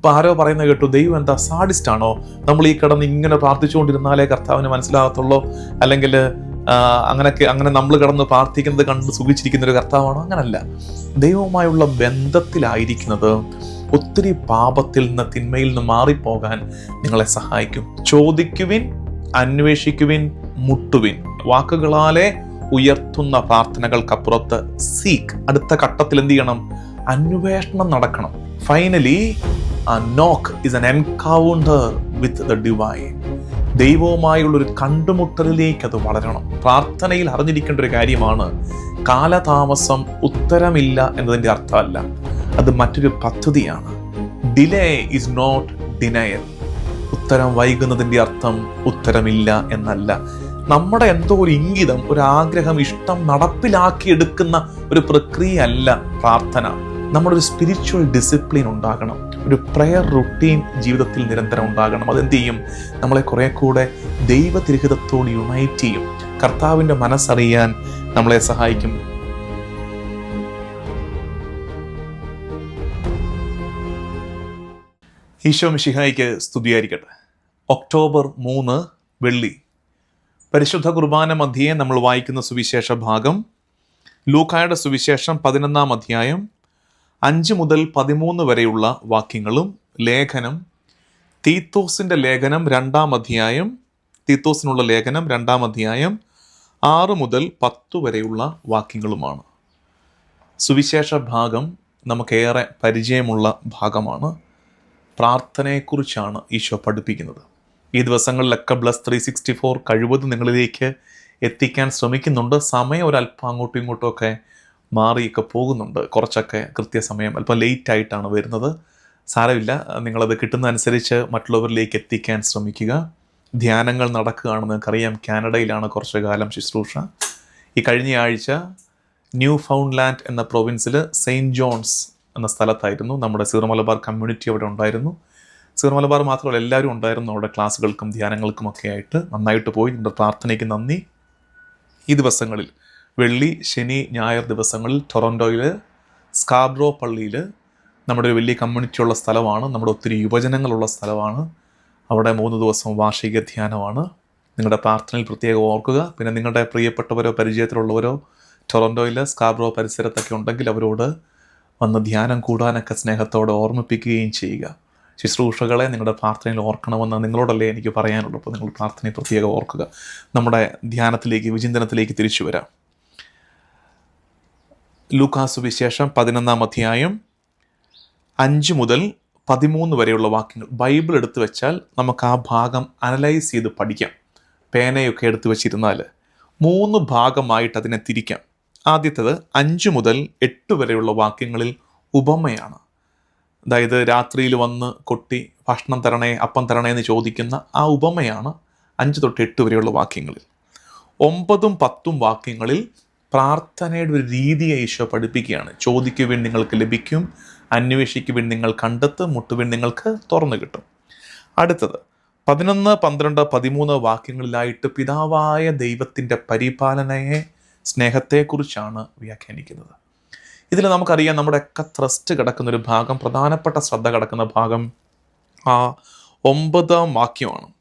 ഇപ്പൊ ആരോ പറയുന്നത് കേട്ടു ദൈവം എന്താ സാഡിസ്റ്റ് ആണോ നമ്മൾ ഈ കിടന്ന് ഇങ്ങനെ പ്രാർത്ഥിച്ചുകൊണ്ടിരുന്നാലേ കർത്താവിന് മനസ്സിലാകത്തുള്ളൂ. അല്ലെങ്കിൽ അങ്ങനെയൊക്കെ അങ്ങനെ നമ്മൾ കിടന്ന് പ്രാർത്ഥിക്കുന്നത് കണ്ട് സുഖിച്ചിരിക്കുന്ന ഒരു കർത്താവാണോ? അങ്ങനല്ല. ദൈവവുമായുള്ള ബന്ധത്തിലായിരിക്കുന്നത് ഒത്തിരി പാപത്തിൽ നിന്ന് തിന്മയിൽ നിന്ന് മാറിപ്പോകാൻ നിങ്ങളെ സഹായിക്കും. ചോദിക്കുവിൻ അന്വേഷിക്കുവിൻ മുട്ടുവിൻ. വാക്കുകളാലെ ഉയർത്തുന്ന പ്രാർത്ഥനകൾക്കപ്പുറത്ത് സീക്ക് അടുത്ത ഘട്ടത്തിൽ എന്ത് ചെയ്യണം? അന്വേഷണം നടക്കണം. Finally knock is an encounter with the divine ദൈവവുമായുള്ള ഒരു കണ്ടുമുട്ടലിലേക്ക് അത് വളരണം. പ്രാർത്ഥനയിൽ അറിഞ്ഞിരിക്കേണ്ട ഒരു കാര്യമാണ് കാലതാമസം ഉത്തരമില്ല എന്നതിന്റെ അർത്ഥമല്ല. അത് മറ്റൊരു പദ്ധതിയാണ്. ഡിലേ ഇസ് നോട്ട് ഡിനയൽ ഉത്തരം വൈകുന്നതിന്റെ അർത്ഥം ഉത്തരമില്ല എന്നല്ല. നമ്മുടെ എന്തോ ഒരു ഇംഗിതം ഒരു ആഗ്രഹം ഇഷ്ടം നടപ്പിലാക്കിയെടുക്കുന്ന ഒരു പ്രക്രിയ അല്ല പ്രാർത്ഥന. നമ്മുടെ ഒരു സ്പിരിച്വൽ ഡിസിപ്ലിൻ ഉണ്ടാകണം. ഒരു പ്രയർ റുട്ടീൻ ജീവിതത്തിൽ നിരന്തരം ഉണ്ടാകണം. അതെന്ത് ചെയ്യും? നമ്മളെ കുറെ കൂടെ ദൈവതിരഹിതത്തോട് യുണൈറ്റ് ചെയ്യും. കർത്താവിന്റെ മനസ്സറിയാൻ നമ്മളെ സഹായിക്കും. ഈശോ മിഷിഹായിക്ക് സ്തുതിയായിരിക്കട്ടെ. ഒക്ടോബർ മൂന്ന് വെള്ളി. പരിശുദ്ധ കുർബാന മധ്യേ നമ്മൾ വായിക്കുന്ന സുവിശേഷ ഭാഗം. ലൂക്കായുടെ സുവിശേഷം പതിനൊന്നാം അധ്യായം അഞ്ച് മുതൽ പതിമൂന്ന് വരെയുള്ള വാക്യങ്ങളും ലേഖനം തീത്തോസിന്റെ ലേഖനം രണ്ടാം അധ്യായം തീത്തോസിനുള്ള ലേഖനം രണ്ടാം അധ്യായം ആറ് മുതൽ പത്ത് വരെയുള്ള വാക്യങ്ങളുമാണ്. സുവിശേഷ ഭാഗം നമുക്കേറെ പരിചയമുള്ള ഭാഗമാണ്. പ്രാർത്ഥനയെക്കുറിച്ചാണ് ഈശോ പഠിപ്പിക്കുന്നത്. ഈ ദിവസങ്ങളിലൊക്കെ ബ്ലസ് ത്രീ സിക്സ്റ്റി ഫോർ കഴിവത് നിങ്ങളിലേക്ക് എത്തിക്കാൻ ശ്രമിക്കുന്നുണ്ട്. സമയം ഒരല്പം അങ്ങോട്ടും ഇങ്ങോട്ടും ഒക്കെ മാറിയൊക്കെ പോകുന്നുണ്ട്. കുറച്ചൊക്കെ കൃത്യസമയം അല്പം ലേറ്റ് ആയിട്ടാണ് വരുന്നത്. സാരമില്ല. നിങ്ങളത് കിട്ടുന്നതനുസരിച്ച് മറ്റുള്ളവരിലേക്ക് എത്തിക്കാൻ ശ്രമിക്കുക. ധ്യാനങ്ങൾ നടക്കുകയാണെന്ന് നിങ്ങൾക്കറിയാം. കാനഡയിലാണ് കുറച്ച് കാലം ശുശ്രൂഷ. ഈ കഴിഞ്ഞ ആഴ്ച ന്യൂ ഫൗണ്ട്ലാൻഡ് എന്ന പ്രൊവിൻസിൽ സെയിന്റ് ജോൺസ് എന്ന സ്ഥലത്തായിരുന്നു. നമ്മുടെ സീറമലബാർ കമ്മ്യൂണിറ്റി അവിടെ ഉണ്ടായിരുന്നു. സീറമലബാർ മാത്രമല്ല എല്ലാവരും ഉണ്ടായിരുന്നു അവിടെ ക്ലാസ്സുകൾക്കും ധ്യാനങ്ങൾക്കും ഒക്കെ ആയിട്ട്. നന്നായിട്ട് പോയി. നിങ്ങളുടെ പ്രാർത്ഥനയ്ക്ക് നന്ദി. ഈ ദിവസങ്ങളിൽ വെള്ളി ശനി ഞായർ ദിവസങ്ങളിൽ ടൊറന്റോയിൽ സ്കാബ്രോ പള്ളിയിൽ നമ്മുടെ ഒരു വലിയ കമ്മ്യൂണിറ്റി ഉള്ള സ്ഥലമാണ്. നമ്മുടെ ഒത്തിരി യുവജനങ്ങളുള്ള സ്ഥലമാണ്. അവിടെ മൂന്ന് ദിവസം വാർഷിക ധ്യാനമാണ്. നിങ്ങളുടെ പ്രാർത്ഥനയിൽ പ്രത്യേകം ഓർക്കുക. പിന്നെ നിങ്ങളുടെ പ്രിയപ്പെട്ടവരോ പരിചയത്തിലുള്ളവരോ ടൊറന്റോയിൽ സ്കാബ്രോ പരിസരത്തൊക്കെ ഉണ്ടെങ്കിൽ അവരോട് വന്ന് ധ്യാനം കൂടാനൊക്കെ സ്നേഹത്തോടെ ഓർമ്മിപ്പിക്കുകയും ചെയ്യുക. ശുശ്രൂഷകളെ നിങ്ങളുടെ പ്രാർത്ഥനയിൽ ഓർക്കണമെന്ന് നിങ്ങളോടല്ലേ എനിക്ക് പറയാനുള്ളൂ. അപ്പോൾ നിങ്ങൾ പ്രാർത്ഥനയെ പ്രത്യേകം ഓർക്കുക. നമ്മുടെ ധ്യാനത്തിലേക്ക് വിചിന്തനത്തിലേക്ക് തിരിച്ചു വരാം. ലൂക്കാസ് വിശേഷം പതിനൊന്നാം അധ്യായം അഞ്ച് മുതൽ പതിമൂന്ന് വരെയുള്ള വാക്യങ്ങൾ. ബൈബിൾ എടുത്തു വെച്ചാൽ നമുക്ക് ആ ഭാഗം അനലൈസ് ചെയ്ത് പഠിക്കാം. പേനയൊക്കെ എടുത്തു വെച്ചിരുന്നാൽ മൂന്ന് ഭാഗമായിട്ട് അതിനെ തിരിക്കാം. ആദ്യത്തേത് അഞ്ച് മുതൽ എട്ട് വരെയുള്ള വാക്യങ്ങളിൽ ഉപമയാണ്. അതായത് രാത്രിയിൽ വന്ന് കൊട്ടി ഭക്ഷണം തരണേ അപ്പം തരണേ എന്ന് ചോദിക്കുന്ന ആ ഉപമയാണ് അഞ്ച് തൊട്ട് എട്ട് വരെയുള്ള വാക്യങ്ങളിൽ. ഒമ്പതും പത്തും വാക്യങ്ങളിൽ പ്രാർത്ഥനയുടെ ഒരു രീതിയെ ഈശോ പഠിപ്പിക്കുകയാണ്. ചോദിക്കുവിൻ നിങ്ങൾക്ക് ലഭിക്കും അന്വേഷിക്കുവിൻ നിങ്ങൾ കണ്ടെത്തും മുട്ടുവിൻ നിങ്ങൾക്ക് തുറന്നു കിട്ടും. അടുത്തത് പതിനൊന്ന് പന്ത്രണ്ട് പതിമൂന്ന് വാക്യങ്ങളിലായിട്ട് പിതാവായ ദൈവത്തിന്റെ പരിപാലനയെ സ്നേഹത്തെക്കുറിച്ചാണ് വ്യാഖ്യാനിക്കുന്നത്. ഇതിൽ നമുക്കറിയാം നമ്മുടെയൊക്കെ ത്രസ്റ്റ് കിടക്കുന്ന ഒരു ഭാഗം പ്രധാനപ്പെട്ട ശ്രദ്ധ കിടക്കുന്ന ഭാഗം ആ ഒമ്പതാം വാക്യമാണ്.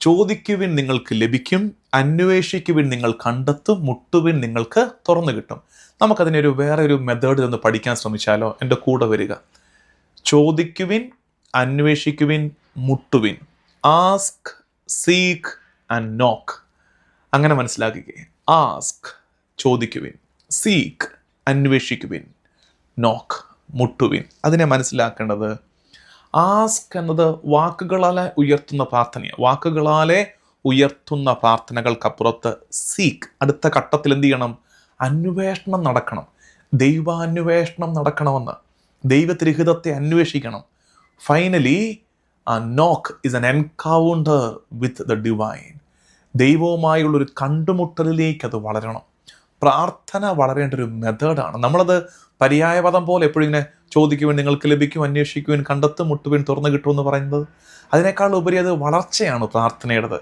ചോദിക്കുവിൻ നിങ്ങൾക്ക് ലഭിക്കും അന്വേഷിക്കുവിൻ നിങ്ങൾ കണ്ടെത്തും മുട്ടുവിൻ നിങ്ങൾക്ക് തുറന്നു കിട്ടും. നമുക്കതിനെ ഒരു വേറെ ഒരു മെത്തേഡ് ഒന്ന് പഠിക്കാൻ ശ്രമിച്ചാലോ? എന്റെ കൂടെ വരിക. ചോദിക്കുവിൻ അന്വേഷിക്കുവിൻ മുട്ടുവിൻ. ആസ്ക് സീക്ക് ആൻഡ് നോക്ക് അങ്ങനെ മനസ്സിലാക്കുക ആസ്ക് ചോദിക്കുവിൻ. സീക്ക് അന്വേഷിക്കുവിൻ. നോക്ക് മുട്ടുവിൻ. അതിനെ മനസ്സിലാക്കേണ്ടത് ആസ്ക് എന്നത് വാക്കുകളാലെ ഉയർത്തുന്ന പ്രാർത്ഥനയാണ് വാക്കുകളാലെ ഉയർത്തുന്ന പ്രാർത്ഥനകൾക്കപ്പുറത്ത് സീക്ക് അടുത്ത ഘട്ടത്തിൽ എന്ത് ചെയ്യണം? അന്വേഷണം നടക്കണം. ദൈവാന്വേഷണം നടക്കണമെന്ന്. ദൈവത്തിരഹിതത്തെ അന്വേഷിക്കണം. Finally knock is an encounter with the divine ദൈവവുമായുള്ളൊരു കണ്ടുമുട്ടലിലേക്ക് അത് വളരണം. പ്രാർത്ഥന വളരേണ്ട ഒരു മെത്തേഡാണ്. നമ്മളത് പര്യായപദം പോലെ എപ്പോഴും ഇങ്ങനെ ചോദിക്കുവാൻ നിങ്ങൾക്ക് ലഭിക്കും അന്വേഷിക്കുവാൻ കണ്ടെത്തും മുട്ടുവിൻ തുറന്നു കിട്ടുമെന്ന് പറയുന്നത് അതിനേക്കാൾ ഉപരി അത് വളർച്ചയാണ് പ്രാർത്ഥനയുടേത്.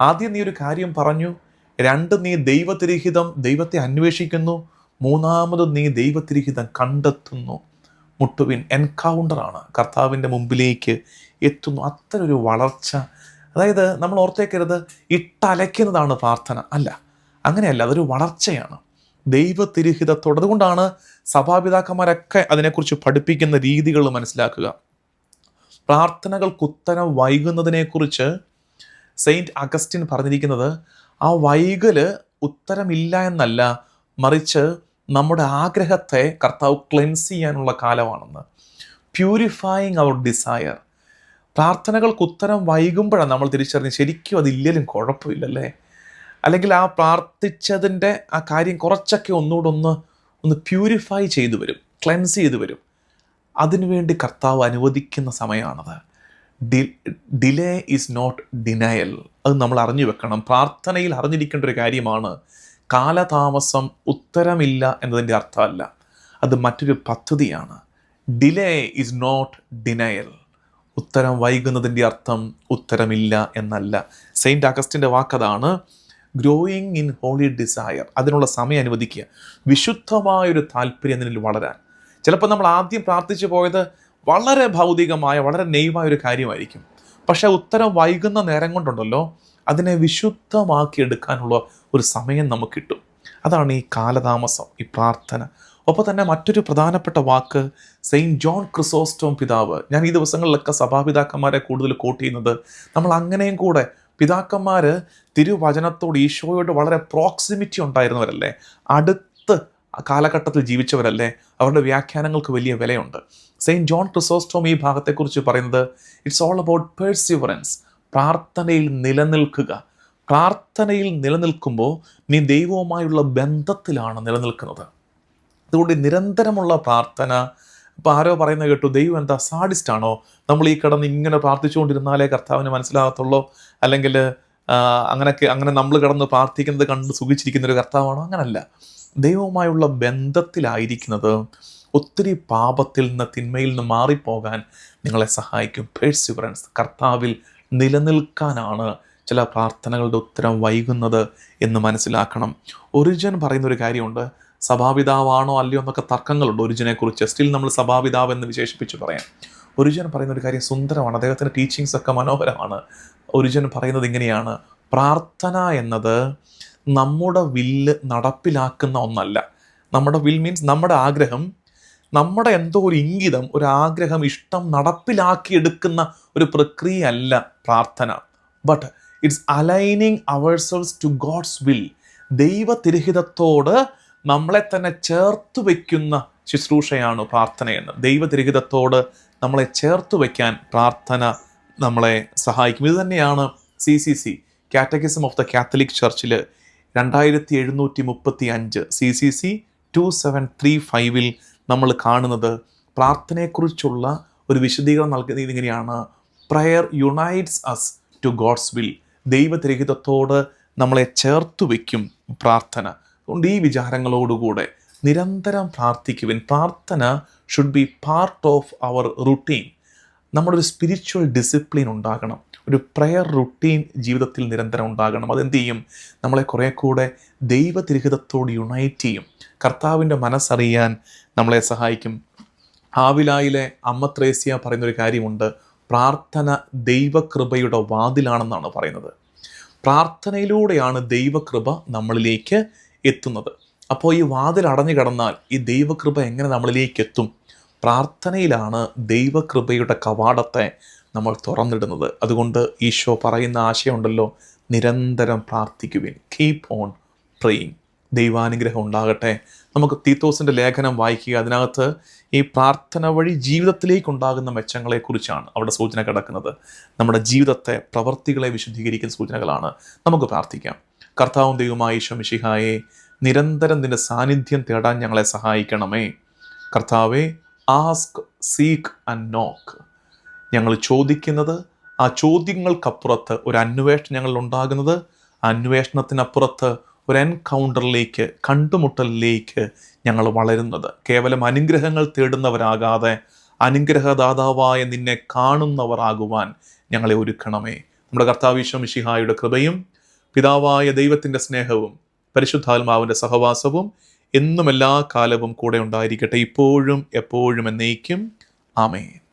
ആദ്യം നീ ഒരു കാര്യം പറഞ്ഞു. രണ്ട് നീ ദൈവത്തിരഹിതം ദൈവത്തെ അന്വേഷിക്കുന്നു. മൂന്നാമത് നീ ദൈവത്തിരഹിതം കണ്ടെത്തുന്നു. മുട്ടുവിൻ എൻകൗണ്ടറാണ് കർത്താവിന്റെ മുമ്പിലേക്ക് എത്തുന്നു. അത്ര ഒരു വളർച്ച. അതായത് നമ്മൾ ഓർത്തേക്കരുത് ഇട്ടലയ്ക്കുന്നതാണ് പ്രാർത്ഥന. അല്ല അങ്ങനെയല്ല അതൊരു വളർച്ചയാണ്. ദൈവതിരുഹിതത്തോട്. അതുകൊണ്ടാണ് സഭാപിതാക്കന്മാരൊക്കെ അതിനെക്കുറിച്ച് പഠിപ്പിക്കുന്ന രീതികൾ മനസ്സിലാക്കുക. പ്രാർത്ഥനകൾക്ക് ഉത്തരം വൈകുന്നതിനെക്കുറിച്ച് സെയിന്റ് അഗസ്റ്റിൻ പറഞ്ഞിരിക്കുന്നത് ആ വൈകൽ ഉത്തരമില്ല എന്നല്ല മറിച്ച് നമ്മുടെ ആഗ്രഹത്തെ കർത്താവ് ക്ലെൻസ് ചെയ്യാനുള്ള കാലമാണെന്ന്. പ്യൂരിഫൈങ് അവർ ഡിസയർ പ്രാർത്ഥനകൾക്ക് ഉത്തരം വൈകുമ്പോഴാണ് നമ്മൾ തിരിച്ചറിഞ്ഞ് ശരിക്കും അതില്ലെങ്കിലും കുഴപ്പമില്ലല്ലേ? അല്ലെങ്കിൽ ആ പ്രാർത്ഥിച്ചതിന്റെ ആ കാര്യം കുറച്ചൊക്കെ ഒന്നുകൂടെ ഒന്ന് ഒന്ന് പ്യൂരിഫൈ ചെയ്തു വരും ക്ലെൻസ് ചെയ്തു വരും. അതിനുവേണ്ടി കർത്താവ് അനുവദിക്കുന്ന സമയമാണത്. D delay is not denial അത് നമ്മൾ അറിഞ്ഞു വെക്കണം. പ്രാർത്ഥനയിൽ അറിഞ്ഞിരിക്കേണ്ട ഒരു കാര്യമാണ് കാലതാമസം ഉത്തരമില്ല എന്നതിന്റെ അർത്ഥമല്ല. അത് മറ്റൊരു പദ്ധതിയാണ്. ഡിലേ ഈസ് നോട്ട് ഡിനയൽ ഉത്തരം വൈകുന്നതിന്റെ അർത്ഥം ഉത്തരമില്ല എന്നല്ല. സെയിന്റ് അഗസ്റ്റിന്റെ വാക്കതാണ് ഗ്രോയിങ് ഇൻ ഹോളി ഡിസയർ അതിനുള്ള സമയം അനുവദിക്കുക. വിശുദ്ധമായൊരു താല്പര്യം അതിൽ വളരാൻ. ചിലപ്പോൾ നമ്മൾ ആദ്യം പ്രാർത്ഥിച്ചു പോയത് വളരെ ഭൗതികമായ വളരെ നെയ്വായ ഒരു കാര്യമായിരിക്കും. പക്ഷേ ഉത്തരം വൈകുന്ന നേരം കൊണ്ടുണ്ടല്ലോ അതിനെ വിശുദ്ധമാക്കി എടുക്കാനുള്ള ഒരു സമയം നമുക്ക് കിട്ടും. അതാണ് ഈ കാലതാമസം ഈ പ്രാർത്ഥന. ഒപ്പം തന്നെ മറ്റൊരു പ്രധാനപ്പെട്ട വാക്ക് സെയിന്റ് ജോൺ ക്രിസോസ്റ്റോം പിതാവ്. ഞാൻ ഈ ദിവസങ്ങളിലൊക്കെ സഭാപിതാക്കന്മാരെ കൂടുതൽ കോട്ട് ചെയ്യുന്നത് നമ്മൾ അങ്ങനെയും കൂടെ പിതാക്കന്മാർ തിരുവചനത്തോട് ഈശോയോട് വളരെ പ്രോക്സിമിറ്റി ഉണ്ടായിരുന്നവരല്ലേ? അടുത്ത് കാലഘട്ടത്തിൽ ജീവിച്ചവരല്ലേ? അവരുടെ വ്യാഖ്യാനങ്ങൾക്ക് വലിയ വിലയുണ്ട്. സെയിന്റ് ജോൺ ക്രിസോസ്റ്റോം ഈ ഭാഗത്തെക്കുറിച്ച് പറയുന്നത് ഇറ്റ്സ് ഓൾ അബൌട്ട് പേഴ്സിവറൻസ് പ്രാർത്ഥനയിൽ നിലനിൽക്കുക. പ്രാർത്ഥനയിൽ നിലനിൽക്കുമ്പോൾ നീ ദൈവവുമായുള്ള ബന്ധത്തിലാണ് നിലനിൽക്കുന്നത്. അതുകൊണ്ട് നിരന്തരമുള്ള പ്രാർത്ഥന ഇപ്പോൾ ആരോ പറയുന്നത് കേട്ടു ദൈവം എന്താ സാഡിസ്റ്റ് ആണോ? നമ്മൾ ഈ കിടന്ന് ഇങ്ങനെ പ്രാർത്ഥിച്ചുകൊണ്ടിരുന്നാലേ കർത്താവിന് മനസ്സിലാകത്തുള്ളൂ. അല്ലെങ്കിൽ അങ്ങനെയൊക്കെ അങ്ങനെ നമ്മൾ കിടന്ന് പ്രാർത്ഥിക്കുന്നത് കണ്ട് സുഖിച്ചിരിക്കുന്ന ഒരു കർത്താവാണോ? അങ്ങനല്ല. ദൈവവുമായുള്ള ബന്ധത്തിലായിരിക്കുന്നത് ഒത്തിരി പാപത്തിൽ നിന്ന് തിന്മയിൽ നിന്ന് മാറിപ്പോകാൻ നിങ്ങളെ സഹായിക്കും. പേഴ്സിവറൻസ് കർത്താവിൽ നിലനിൽക്കാനാണ് ചില പ്രാർത്ഥനകളുടെ ഉത്തരം വൈകുന്നത് എന്ന് മനസ്സിലാക്കണം. ഒറിജിൻ പറയുന്ന ഒരു കാര്യമുണ്ട്. സഭാപിതാവാണോ അല്ലയോ എന്നൊക്കെ തർക്കങ്ങളുണ്ട് ഒറിജിനെ കുറിച്ച് സ്റ്റിൽ നമ്മൾ സഭാപിതാവ് എന്ന് വിശേഷിപ്പിച്ച് പറയാം. ഒരിജൻ പറയുന്ന ഒരു കാര്യം സുന്ദരമാണ്. അദ്ദേഹത്തിന്റെ ടീച്ചിങ്സ് ഒക്കെ മനോഹരമാണ്. ഒരിജൻ പറയുന്നത് ഇങ്ങനെയാണ്. പ്രാർത്ഥന എന്നത് നമ്മുടെ വില്ല് നടപ്പിലാക്കുന്ന ഒന്നല്ല. നമ്മുടെ വിൽ മീൻസ് നമ്മുടെ ആഗ്രഹം നമ്മുടെ എന്തോ ഒരു ഇംഗിതം ഒരു ആഗ്രഹം ഇഷ്ടം നടപ്പിലാക്കിയെടുക്കുന്ന ഒരു പ്രക്രിയ അല്ല പ്രാർത്ഥന but it's aligning ourselves to God's will ദൈവതിരഹിതത്തോട് നമ്മളെ തന്നെ ചേർത്ത് വയ്ക്കുന്ന ശുശ്രൂഷയാണ് പ്രാർത്ഥനയെന്ന് ദൈവതിരഹിതത്തോട് നമ്മളെ ചേർത്ത് വയ്ക്കാൻ പ്രാർത്ഥന നമ്മളെ സഹായിക്കും. ഇത് തന്നെയാണ് C C C catechism of the Catholic ചർച്ചിൽ രണ്ടായിരത്തി എഴുന്നൂറ്റി മുപ്പത്തി അഞ്ച് C C C two seven three ഫൈവിൽ നമ്മൾ കാണുന്നത് പ്രാർത്ഥനയെക്കുറിച്ചുള്ള ഒരു വിശദീകരണം നൽകുന്നത് ഇങ്ങനെയാണ്. Prayer unites us to God's will ദൈവതിരഹിതത്തോട് നമ്മളെ ചേർത്ത് വയ്ക്കും പ്രാർത്ഥന. അതുകൊണ്ട് ഈ വിചാരങ്ങളോടുകൂടെ നിരന്തരം പ്രാർത്ഥിക്കുവിൻ. പ്രാർത്ഥന should be part of our routine നമ്മുടെ ഒരു സ്പിരിച്വൽ ഡിസിപ്ലിൻ ഉണ്ടാകണം. ഒരു പ്രയർ റുട്ടീൻ ജീവിതത്തിൽ നിരന്തരം ഉണ്ടാകണം. അതെന്ത് ചെയ്യും? നമ്മളെ കുറേ കൂടെ ദൈവതിരഹിതത്തോട് യുണൈറ്റ് ചെയ്യും. കർത്താവിന്റെ മനസ്സറിയാൻ നമ്മളെ സഹായിക്കും. ആവിലായിലെ അമ്മ ത്രേസ്യ പറയുന്നൊരു കാര്യമുണ്ട്. പ്രാർത്ഥന ദൈവകൃപയുടെ വാതിലാണെന്നാണ് പറയുന്നത്. പ്രാർത്ഥനയിലൂടെയാണ് ദൈവകൃപ നമ്മളിലേക്ക് എത്തുന്നത്. അപ്പോൾ ഈ വാതിൽ അടഞ്ഞു കിടന്നാൽ ഈ ദൈവകൃപ എങ്ങനെ നമ്മളിലേക്ക് എത്തും പ്രാർത്ഥനയിലാണ് ദൈവകൃപയുടെ കവാടത്തെ നമ്മൾ തുറന്നിടുന്നത്. അതുകൊണ്ട് ഈശോ പറയുന്ന ആശയമുണ്ടല്ലോ നിരന്തരം പ്രാർത്ഥിക്കുവിൻ. കീപ് ഓൺ പ്രേയിങ് ദൈവാനുഗ്രഹം ഉണ്ടാകട്ടെ. നമുക്ക് തീത്തോസിന്റെ ലേഖനം വായിക്കുക. അതിനകത്ത് ഈ പ്രാർത്ഥന വഴി ജീവിതത്തിലേക്കുണ്ടാകുന്ന മെച്ചങ്ങളെക്കുറിച്ചാണ് അവിടെ സൂചന കിടക്കുന്നത്. നമ്മുടെ ജീവിതത്തെ പ്രവർത്തികളെ വിശുദ്ധീകരിക്കുന്ന സൂചനകളാണ്. നമുക്ക് പ്രാർത്ഥിക്കാം. കർത്താവും ദൈവമായി ഈശോ നിരന്തരം നിന്റെ സാന്നിധ്യം തേടാൻ ഞങ്ങളെ സഹായിക്കണമേ. കർത്താവെ ആസ്ക് സീക്ക് ആൻഡ് നോക്ക്. ഞങ്ങൾ ചോദിക്കുന്നത് ആ ചോദ്യങ്ങൾക്കപ്പുറത്ത് ഒരു അന്വേഷണം ഞങ്ങൾ ഉണ്ടാകുന്നത് അന്വേഷണത്തിനപ്പുറത്ത് ഒരു എൻകൗണ്ടറിലേക്ക് കണ്ടുമുട്ടലിലേക്ക് ഞങ്ങൾ വളരുന്നത്. കേവലം അനുഗ്രഹങ്ങൾ തേടുന്നവരാകാതെ അനുഗ്രഹദാതാവായ നിന്നെ കാണുന്നവരാകുവാൻ ഞങ്ങളെ ഒരുക്കണമേ. നമ്മുടെ കർത്താവിശ്വ മിഷിഹായുടെ കൃപയും പിതാവായ ദൈവത്തിന്റെ സ്നേഹവും പരിശുദ്ധാത്മാവിന്റെ സഹവാസവും എന്നും എല്ലാ കാലവും കൂടെ ഉണ്ടായിരിക്കട്ടെ. ഇപ്പോഴും എപ്പോഴും എന്നേക്കും. ആമേൻ.